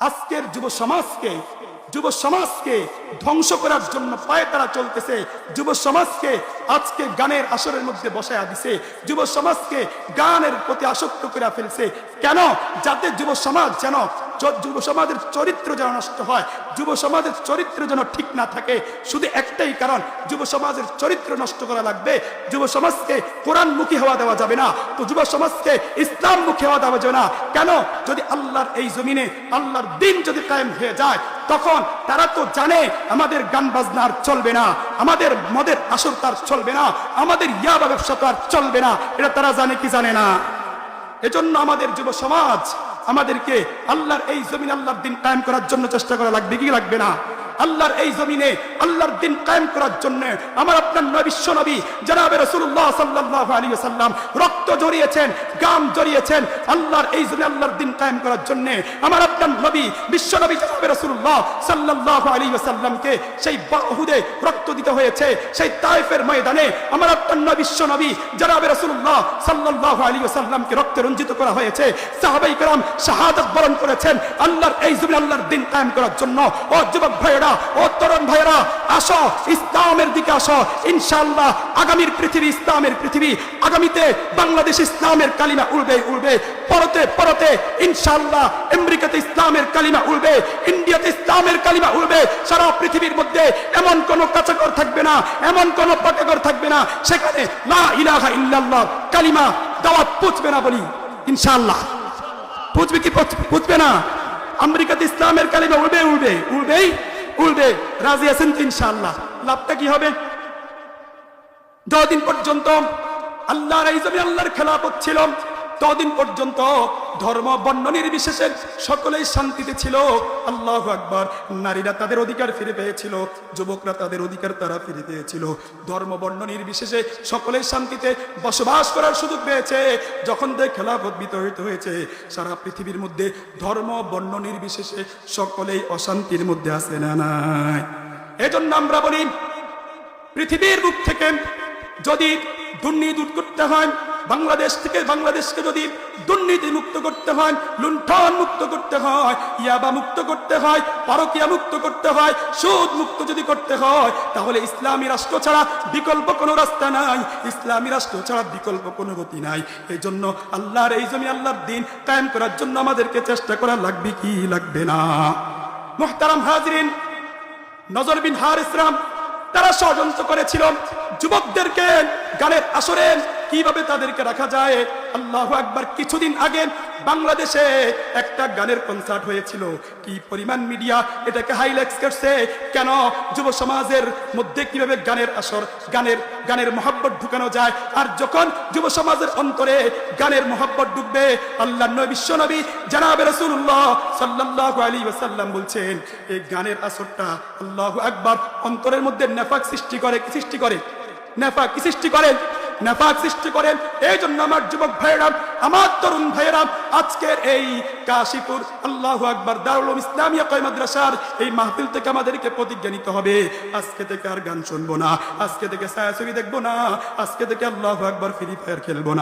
আজকের যুব সমাজকে যুব সমাজকে ধ্বংস করার জন্য পায়ে তারা চলতেছে। যুব সমাজকে আজকে গানের আসরের মধ্যে বসায়া দিছে। যুব সমাজকে গানের প্রতি আসক্ত করে ফেলছে। কেন? যাতে যুব সমাজ যেন যুব সমাজের চরিত্র যেন নষ্ট হয়, যুব সমাজের চরিত্র যেন ঠিক না থাকে, শুধু একটাই কারণ, যুব সমাজের চরিত্র নষ্ট করা লাগবে। যুব সমাজকে কোরআন মুখী হওয়া দেওয়া যাবে না, তো যুব সমাজকে ইসলাম মুখী হওয়া দেওয়া যাবে না। কেন? যদি আল্লাহর এই জমিনে, আল্লাহর দিন যদি কায়েম হয়ে যায়, তখন তারা তো জানে আমাদের গান বাজনা আর চলবে না, আমাদের মদের আসর তার চলবে না, আমাদের ইয়াবা ব্যবসা তো আর চলবে না, এটা তারা জানে কি জানে না? এজন্য আমাদের যুব সমাজ আমাদেরকে আল্লাহর এই জমিন, আল্লাহর দিন কায়েম করার জন্য চেষ্টা করা লাগবে, কি লাগবে না? আল্লাহর এই জমিনে আল্লাহর দিন কায়েম করার জন্য আমার আপনার নবিশ্ব নবী জানাবে রসুল্লাহ সাল্লাহ আলী সাল্লাম রক্ত জড়িয়েছেন, গাম জড়িয়েছেন আল্লাহর এই জমি আল্লাহর দিন কায়েম করার জন্য আমার আপনার নবী, বিশ্ব নবী জানাবে রসুল্লাহ সাল্লাহ আলী সাল্লামকে সেই বাহুদে রক্ত দিতে হয়েছে, সেই তাইফের ময়দানে আমার আপনার নবিশ্ব নবী জানাবে রসুল্লাহ সাল্লাহ আলী সাল্লামকে রক্তে রঞ্জিত করা হয়েছে। সাহাবাই কালাম শাহাদ বরণ করেছেন আল্লাহর এই জমি আল্লাহর দিন কায়েম করার জন্য। অযুবক যুবক ও তরুণ ভাইয়েরা, আসো, ইসলামের দিকে আসো। ইনশাআল্লাহ আগামীর পৃথিবী ইসলামের পৃথিবী। আগামীতে বাংলাদেশ ইসলামের কালিমা উড়বে উড়বে। পরতে পরতে ইনশাআল্লাহ আমেরিকাতে ইসলামের কালিমা উড়বে, ইন্ডিয়াতে ইসলামের কালিমা উড়বে। সারা পৃথিবীর মধ্যে এমন কোন কাঁচাঘর থাকবে না, এমন কোন পাকাঘর থাকবে না, সেখানে লা ইলাহা ইল্লাল্লাহ কালিমা দাওয়াত পৌঁছবে না বলি, ইনশাআল্লাহ। বুঝবে কি বুঝবে না? আমেরিকাতে ইসলামের কালিমা উড়বে উড়বে, উড়বেই। উড়বে। রাজি আছেন তো ইনশাআল্লাহ। লাভটা কি হবে? যতদিন পর্যন্ত আল্লাহর এই জমি আল্লাহর খেলাফত ছিল। ততদিন পর্যন্ত ধর্ম, বর্ণ নির্বিশেষে সকলেই শান্তিতে ছিল। আল্লাহ আকবার। নারীরা তাদের অধিকার ফিরে পেয়েছিল, যুবকরা তাদের অধিকার তারা ফিরে পেয়েছিল। ধর্ম, বর্ণ নির্বিশেষে সকলেই শান্তিতে বসবাস করার সুযোগ পেয়েছে। যখন থেকে খেলাফত বিতরিত হয়েছে, সারা পৃথিবীর মধ্যে ধর্ম, বর্ণ নির্বিশেষে সকলেই অশান্তির মধ্যে আছে না নাই? এজন্য আমরা বলি, পৃথিবীর বুক থেকে যদি দুর্নীতি দূর করতে হয় বাংলাদেশ থেকে বাংলাদেশকে যদি দুর্নীতি মুক্ত করতে হয়, লুণ্ঠন মুক্ত করতে হয়, ইয়াবা মুক্ত করতে হয়, পরকিয়া মুক্ত করতে হয়, সুদ মুক্ত যদি করতে হয়, তাহলে ইসলামী রাষ্ট্র ছাড়া বিকল্প কোনো রাস্তা নাই। ইসলামী রাষ্ট্র ছাড়া বিকল্প কোনো গতি নাই। এই জন্য আল্লাহর এই জমি আল্লাহর দিন কায়েম করার জন্য আমাদেরকে চেষ্টা করা লাগবে কি লাগবে না। মোহতারাম হাজরিন, নজর বিন হার ইসলাম তারা ষড়যন্ত্র করেছিল। যুবকদেরকে গানের আসরে কীভাবে তাদেরকে রাখা যায়? আল্লাহ আকবার কিছুদিন আগে বাংলাদেশে একটা গানের কনসার্ট হয়েছিল। কি পরিমাণ মিডিয়া এটাকে হাইলাইটস করছে। কেন? যুব সমাজের মধ্যে কীভাবে গানের আসর, গানের গানের মহাব্বত ঢুকানো যায়? আর যখন যুব সমাজের অন্তরে গানের মহাব্বত ঢুকবে আল্লাহ নবী, বিশ্ব নবী, জানাবে রসুল্লাহ সাল্লাল্লাহু আলাইহি ওয়াসাল্লাম বলছেন, এই গানের আসরটা আল্লাহু আকবার অন্তরের মধ্যে নেফাক সৃষ্টি করে সৃষ্টি করে? নেফাক কি সৃষ্টি করে? নেফাক সৃষ্টি করে এই জন্য আমার যুবক ভাইয়েরা, আমার তরুণ ভাইয়েরা, আজকের এই কাশীপুর আল্লাহ আকবর দারুল ইসলামিয়া কয় মাদ্রাসার এই মাহফিল থেকে আমাদেরকে প্রতিজ্ঞানিত হবে। আজকে থেকে আর গান শুনব না, আজকে থেকে ছায়াছবি দেখব না, আজকে থেকে আল্লাহ আকবর ফ্রি ফায়ার খেলব না।